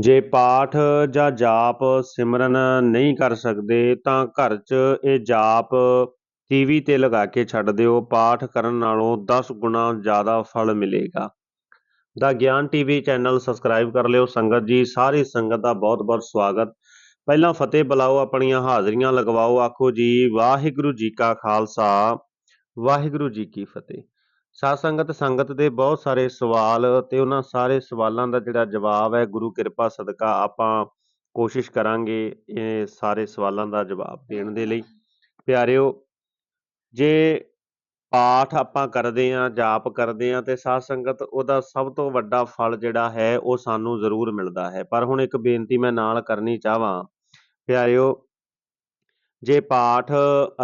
ਜੇ ਪਾਠ ਜਾਂ ਜਾਪ ਸਿਮਰਨ ਨਹੀਂ ਕਰ ਸਕਦੇ, ਤਾਂ ਘਰ 'ਚ ਇਹ ਜਾਪ ਟੀਵੀ ਤੇ ਲਗਾ ਕੇ ਛੱਡ ਦਿਓ। ਪਾਠ ਕਰਨ ਨਾਲੋਂ 10 ਗੁਣਾ ਜ਼ਿਆਦਾ ਫਲ ਮਿਲੇਗਾ। ਦਾ ਗਿਆਨ ਟੀਵੀ ਚੈਨਲ ਸਬਸਕ੍ਰਾਈਬ ਕਰ ਲਿਓ। ਸੰਗਤ ਜੀ, ਸਾਰੀ ਸੰਗਤ ਦਾ ਬਹੁਤ-ਬਹੁਤ ਸਵਾਗਤ। ਪਹਿਲਾਂ ਫਤਿਹ ਬੁਲਾਓ, ਆਪਣੀਆਂ ਹਾਜ਼ਰੀਆਂ ਲਗਵਾਓ। ਆਖੋ ਜੀ, ਵਾਹਿਗੁਰੂ ਜੀ ਕਾ ਖਾਲਸਾ, ਵਾਹਿਗੁਰੂ ਜੀ ਕੀ ਫਤਿਹ। ਸਾਧ ਸੰਗਤ ਸੰਗਤ ਦੇ ਬਹੁਤ ਸਾਰੇ ਸਵਾਲ ਤੇ ਉਹਨਾਂ ਸਾਰੇ ਸਵਾਲਾਂ ਦਾ ਜਿਹੜਾ ਜਵਾਬ ਹੈ, ਗੁਰੂ ਕਿਰਪਾ ਸਦਕਾ ਆਪਾਂ ਕੋਸ਼ਿਸ਼ ਕਰਾਂਗੇ ਇਹ ਸਾਰੇ ਸਵਾਲਾਂ ਦਾ ਜਵਾਬ ਦੇਣ ਦੇ ਲਈ। ਪਿਆਰਿਓ, ਜੇ ਪਾਠ ਆਪਾਂ ਕਰਦੇ ਆਂ ਜਾਪ ਕਰਦੇ ਆਂ ਤੇ ਸਾਧ ਸੰਗਤ ਉਹਦਾ ਸਭ ਤੋਂ ਵੱਡਾ ਫਲ ਜਿਹੜਾ ਹੈ, ਉਹ ਸਾਨੂੰ ਜ਼ਰੂਰ ਮਿਲਦਾ ਹੈ। ਪਰ ਹੁਣ ਇੱਕ ਬੇਨਤੀ ਮੈਂ ਨਾਲ ਕਰਨੀ ਚਾਹਾਂ ਪਿਆਰਿਓ ਜੇ ਪਾਠ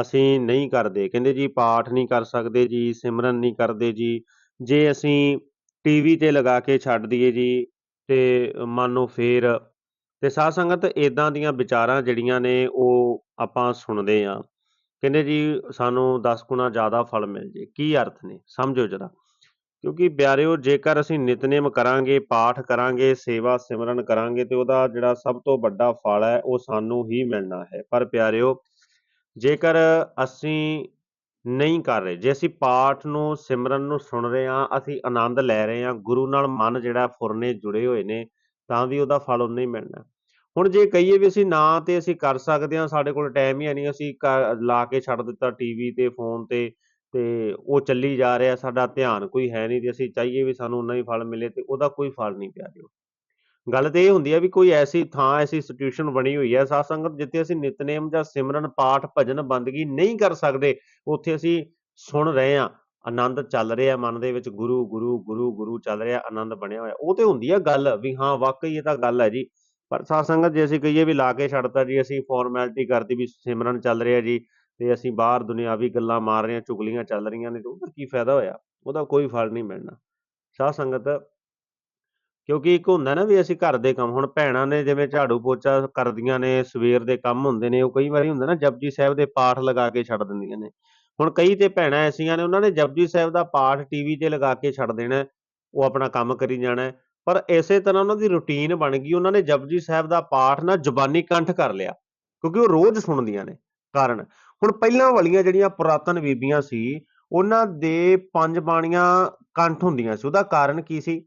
ਅਸੀਂ ਨਹੀਂ ਕਰਦੇ, ਕਹਿੰਦੇ ਜੀ ਪਾਠ ਨਹੀਂ ਕਰ ਸਕਦੇ ਜੀ, ਸਿਮਰਨ ਨਹੀਂ ਕਰਦੇ ਜੀ, ਜੇ ਅਸੀਂ ਟੀਵੀ ਤੇ ਲਗਾ ਕੇ ਛੱਡ ਦਈਏ ਜੀ ਤੇ ਮੰਨ ਫੇਰ, ਤੇ ਸਾਧ ਸੰਗਤ ਇਦਾਂ ਦੀਆਂ ਵਿਚਾਰਾਂ ਜਿਹੜੀਆਂ ਨੇ ਉਹ ਆਪਾਂ ਸੁਣਦੇ ਆ ਕਹਿੰਦੇ ਜੀ ਸਾਨੂੰ 10 ਗੁਣਾ ਜ਼ਿਆਦਾ ਫਲ ਮਿਲ ਜੇ, ਕੀ ਅਰਥ ਨੇ? ਸਮਝੋ ਜਰਾ। ਕਿਉਂਕਿ ਪਿਆਰਿਓ ਜੇਕਰ ਅਸੀਂ ਨਿਤਨੇਮ ਕਰਾਂਗੇ, ਪਾਠ ਕਰਾਂਗੇ, ਸੇਵਾ ਸਿਮਰਨ ਕਰਾਂਗੇ, ਤੇ ਉਹਦਾ ਜਿਹੜਾ ਸਭ ਤੋਂ ਵੱਡਾ ਫਲ ਹੈ, ਉਹ ਸਾਨੂੰ ਹੀ ਮਿਲਣਾ ਹੈ। ਪਰ ਪਿਆਰਿਓ ਜੇਕਰ ਅਸੀਂ ਨਹੀਂ ਕਰ ਰਹੇ, ਜੇ ਅਸੀਂ ਪਾਠ ਨੂੰ, ਸਿਮਰਨ ਨੂੰ ਸੁਣ ਰਹੇ ਹਾਂ, ਅਸੀਂ ਆਨੰਦ ਲੈ ਰਹੇ ਹਾਂ, ਗੁਰੂ ਨਾਲ ਮਨ ਜਿਹੜਾ ਫੁਰਨੇ ਜੁੜੇ ਹੋਏ ਨੇ, ਤਾਂ ਵੀ ਉਹਦਾ ਫਲ ਉਹਨੇ ਹੀ ਮਿਲਣਾ। ਹੁਣ ਜੇ ਕਹੀਏ ਵੀ ਅਸੀਂ ਨਾ ਤੇ ਅਸੀਂ ਕਰ ਸਕਦੇ ਹਾਂ, ਸਾਡੇ ਕੋਲ ਟਾਈਮ ਹੀ ਨਹੀਂ, ਅਸੀਂ ਲਾ ਕੇ ਛੱਡ ਦਿੱਤਾ ਟੀਵੀ ਤੇ ਫੋਨ ਤੇ ਤੇ ਉਹ ਚੱਲੀ ਜਾ ਰਿਹਾ, ਸਾਡਾ ਧਿਆਨ ਕੋਈ ਹੈ ਨਹੀਂ ਤੇ ਅਸੀਂ ਚਾਹੀਏ ਵੀ ਸਾਨੂੰ ਉਨਾ ਹੀ ਫਲ ਮਿਲੇ ਤੇ ਉਹਦਾ ਕੋਈ ਫਲ ਨਹੀਂ ਪਿਆ ਦਿਓ ਗੱਲ ਤੇ ਇਹ ਹੁੰਦੀ ਹੈ ਵੀ ਕੋਈ ਐਸੀ ਥਾਂ, ਐਸੀ ਸਿਚੁਏਸ਼ਨ ਬਣੀ ਹੋਈ ਹੈ ਸਾਧ ਸੰਗਤ ਜਿੱਥੇ ਅਸੀਂ ਨਿਤਨੇਮ ਜਾਂ ਸਿਮਰਨ, ਪਾਠ, ਭਜਨ, ਬੰਦਗੀ ਨਹੀਂ ਕਰ ਸਕਦੇ, ਉੱਥੇ ਅਸੀਂ ਸੁਣ ਰਹੇ ਹਾਂ ਆਨੰਦ ਚੱਲ ਰਿਹਾ ਮਨ ਦੇ ਵਿੱਚ, ਗੁਰੂ ਗੁਰੂ ਗੁਰੂ ਗੁਰੂ ਚੱਲ ਰਿਹਾ, ਆਨੰਦ ਬਣਿਆ ਹੋਇਆ। ਉਹ ਤੇ ਹੁੰਦੀ ਹੈ ਗੱਲ ਵੀ ਹਾਂ, ਵਾਕਈ ਇਹ ਤਾਂ ਗੱਲ ਹੈ ਜੀ, ਪਰ ਸਾਧ ਸੰਗਤ ਜੇ ਅਸੀਂ ਕਹੀਏ ਵੀ ਲਾ ਕੇ ਛੱਡਤਾ ਜੀ, ਅਸੀਂ ਫਾਰਮੈਲਿਟੀ ਕਰਤੀ ਵੀ ਸਿਮਰਨ ਚੱਲ ਰਿਹਾ ਜੀ ਤੇ ਅਸੀਂ ਬਾਹਰ ਦੁਨਿਆਵੀ ਗੱਲਾਂ ਮਾਰ ਰਹੇ ਹਾਂ ਚੁਗਲੀਆਂ ਚੱਲ ਰਹੀਆਂ ਨੇ ਤੇ ਉਹਦਾ ਕੀ ਫਾਇਦਾ ਹੋਇਆ? ਉਹਦਾ ਕੋਈ ਫਲ ਨਹੀਂ ਮਿਲਣਾ। ਸਾਧ ਸੰਗਤ, ਕਿਉਂਕਿ ਇੱਕ ਹੁੰਦਾ ਨਾ ਵੀ ਅਸੀਂ ਘਰ ਦੇ ਕੰਮ, ਹੁਣ ਭੈਣਾਂ ਨੇ ਜਿਵੇਂ ਝਾੜੂ ਪੋਚਾ ਕਰਦੀਆਂ ਨੇ, ਸਵੇਰ ਦੇ ਕੰਮ ਹੁੰਦੇ ਨੇ, ਉਹ ਕਈ ਵਾਰੀ ਹੁੰਦਾ ਨਾ ਜਪਜੀ ਸਾਹਿਬ ਦੇ ਪਾਠ ਲਗਾ ਕੇ ਛੱਡ ਦਿੰਦੀਆਂ ਨੇ। ਹੁਣ ਕਈ ਤੇ ਭੈਣਾਂ ਐਸੀਆਂ ਨੇ, ਉਹਨਾਂ ਨੇ ਜਪਜੀ ਸਾਹਿਬ ਦਾ ਪਾਠ ਟੀਵੀ ਤੇ ਲਗਾ ਕੇ ਛੱਡ ਦੇਣਾ ਉਹ ਆਪਣਾ ਕੰਮ ਕਰੀ ਜਾਣਾ ਪਰ ਇਸੇ ਤਰ੍ਹਾਂ ਉਹਨਾਂ ਦੀ ਰੁਟੀਨ ਬਣ ਗਈ, ਉਹਨਾਂ ਨੇ ਜਪਜੀ ਸਾਹਿਬ ਦਾ ਪਾਠ ਨਾ ਜ਼ੁਬਾਨੀ ਕੰਠ ਕਰ ਲਿਆ, ਕਿਉਂਕਿ ਉਹ ਰੋਜ਼ ਸੁਣਦੀਆਂ ਨੇ ਕਾਰਨ। ਹੁਣ ਪਹਿਲਾਂ ਵਾਲੀਆਂ ਜਿਹੜੀਆਂ ਪੁਰਾਤਨ ਬੀਬੀਆਂ ਸੀ, ਉਹਨਾਂ ਦੇ ਪੰਜ ਬਾਣੀਆਂ ਕੰਠ ਹੁੰਦੀਆਂ ਸੀ, ਉਹਦਾ ਕਾਰਨ ਕੀ ਸੀ?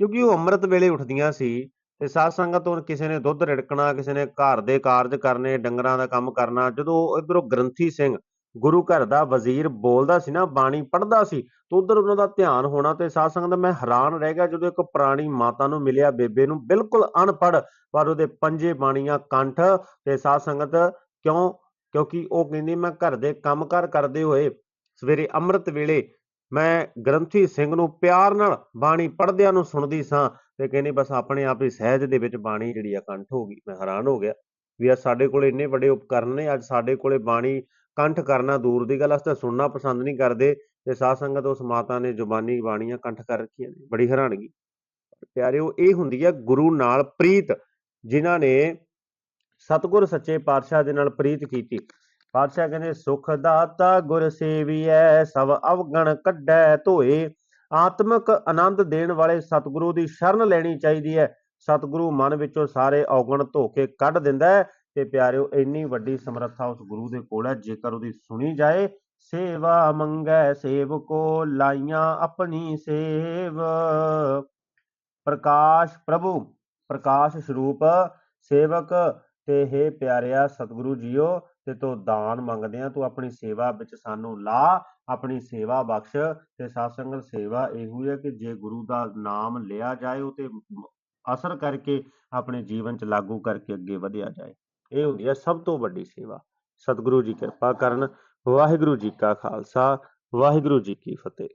ਕਿਉਂਕਿ ਉਹ ਅੰਮ੍ਰਿਤ ਵੇਲੇ ਉੱਠਦੀਆਂ ਸੀ ਤੇ ਸਾਧ ਸੰਗਤ ਹੁਣ ਕਿਸੇ ਨੇ ਦੁੱਧ ਰਿੜਕਣਾ, ਕਿਸੇ ਨੇ ਘਰ ਦੇ ਕਾਰਜ ਕਰਨੇ, ਡੰਗਰਾਂ ਦਾ ਕੰਮ ਕਰਨਾ, ਜਦੋਂ ਇਧਰੋਂ ਗ੍ਰੰਥੀ ਸਿੰਘ ਗੁਰੂ ਘਰ ਦਾ ਵਜ਼ੀਰ ਬੋਲਦਾ ਸੀ ਨਾ, ਬਾਣੀ ਪੜ੍ਹਦਾ ਸੀ, ਤੇ ਉਧਰ ਉਹਨਾਂ ਦਾ ਧਿਆਨ ਹੋਣਾ ਤੇ ਸਾਧ ਸੰਗਤ ਮੈਂ ਹੈਰਾਨ ਰਹਿ ਗਿਆ ਜਦੋਂ ਇੱਕ ਪੁਰਾਣੀ ਮਾਤਾ ਨੂੰ ਮਿਲਿਆ ਬੇਬੇ ਨੂੰ, ਬਿਲਕੁਲ ਅਨਪੜ੍ਹ, ਪਰ ਉਹਦੇ ਪੰਜੇ ਬਾਣੀਆਂ ਕੰਠ ਤੇ ਸਾਧ ਸੰਗਤ ਕਿਉਂ ਕਿਉਂਕਿ ਉਹ ਕਹਿੰਦੀ ਮੈਂ ਘਰ ਦੇ ਕੰਮ ਕਰ ਕਰਦੇ ਹੋਏ ਸਵੇਰੇ ਅੰਮ੍ਰਿਤ ਵੇਲੇ ਮੈਂ ਗ੍ਰੰਥੀ ਸਿੰਘ ਨੂੰ ਪਿਆਰ ਨਾਲ ਬਾਣੀ ਪੜ੍ਹਦਿਆਂ ਨੂੰ ਸੁਣਦੀ ਸਾਂ ਤੇ ਕਹਿੰਦੀ ਬਸ ਆਪਣੇ ਆਪ ਹੀ ਸਹਿਜ ਦੇ ਵਿੱਚ ਬਾਣੀ ਜਿਹੜੀ ਆ ਕੰਠ ਹੋ ਗਈ, ਮੈਂ ਹੈਰਾਨ ਹੋ ਗਿਆ ਵੀ ਆ ਸਾਡੇ ਕੋਲ ਇੰਨੇ ਵੱਡੇ ਉਪਕਰਨ ਨੇ, ਅੱਜ ਸਾਡੇ ਕੋਲੇ ਬਾਣੀ ਕੰਠ ਕਰਨਾ ਦੂਰ ਦੀ ਗੱਲ ਅਸਤੇ ਸੁਣਨਾ ਪਸੰਦ ਨਹੀਂ ਕਰਦੇ ਤੇ ਸਾਧ ਸੰਗਤ ਉਸ ਮਾਤਾ ਨੇ ਜ਼ੁਬਾਨੀ ਬਾਣੀਆਂ ਕੰਠ ਕਰ ਰੱਖੀਆਂ ਨੇ, ਬੜੀ ਹੈਰਾਨਗੀ। ਪਿਆਰਿਓ, ਇਹ ਹੁੰਦੀ ਹੈ ਗੁਰੂ ਨਾਲ ਪ੍ਰੀਤ, ਜਿਨ੍ਹਾਂ ਨੇ ਸਤਗੁਰ ਸੱਚੇ ਪਾਤਸ਼ਾਹ ਦੇ ਨਾਲ ਪ੍ਰੀਤ ਕੀਤੀ। ਪਾਤਸ਼ਾਹ ਕਹਿੰਦੇ, ਸੁਖ ਦਾਤਾ ਗੁਰ ਸੇਵੀਐ, ਸਭ ਅਵਗਣ ਕੱਢੈ ਧੋਏ। ਆਤਮਿਕ ਆਨੰਦ ਦੇਣ ਵਾਲੇ ਸਤਿਗੁਰੂ ਦੀ ਸ਼ਰਨ ਲੈਣੀ ਚਾਹੀਦੀ ਹੈ ਸਤਿਗੁਰੂ ਮਨ ਵਿੱਚੋਂ ਸਾਰੇ ਔਗਣ ਧੋ ਕੇ ਕੱਢ ਦਿੰਦਾ ਹੈ ਤੇ ਪਿਆਰਿਓ, ਇੰਨੀ ਵੱਡੀ ਸਮਰੱਥਾ ਉਸ ਗੁਰੂ ਦੇ ਕੋਲ ਹੈ ਜੇਕਰ ਉਹਦੀ ਸੁਣੀ ਜਾਏ, ਸੇਵਾ ਮੰਗੈ, ਸੇਵਕੋ ਲਾਈਆਂ ਆਪਣੀ ਸੇਵ। ਪ੍ਰਕਾਸ਼ ਪ੍ਰਭੂ, ਪ੍ਰਕਾਸ਼ ਸਰੂਪ, ਸੇਵਕ ਤੇ ਹੈ ਪਿਆਰਿਆ ਸਤਿਗੁਰੂ ਜੀਓ, ਤੇ ਤੂੰ ਦਾਨ ਮੰਗਦੇ ਆ, ਤੂੰ ਆਪਣੀ ਸੇਵਾ ਵਿੱਚ ਸਾਨੂੰ ਲਾ, ਆਪਣੀ ਸੇਵਾ ਬਖਸ਼, ਤੇ ਸਾਧ ਸੰਗਤ ਸੇਵਾ ਇਹੋ ਹੈ ਕਿ ਜੇ ਗੁਰੂ ਦਾ ਨਾਮ ਲਿਆ ਜਾਏ ਉਹ ਤੇ ਅਸਰ ਕਰਕੇ ਆਪਣੇ ਜੀਵਨ 'ਚ ਲਾਗੂ ਕਰਕੇ ਅੱਗੇ ਵਧਿਆ ਜਾਏ। ਇਹ ਹੁੰਦੀ ਹੈ ਸਭ ਤੋਂ ਵੱਡੀ ਸੇਵਾ। ਸਤਿਗੁਰੂ ਜੀ ਕਿਰਪਾ ਕਰਨ। ਵਾਹਿਗੁਰੂ ਜੀ ਕਾ ਖਾਲਸਾ। ਵਾਹਿਗੁਰੂ ਜੀ ਕੀ ਫਤਿਹ।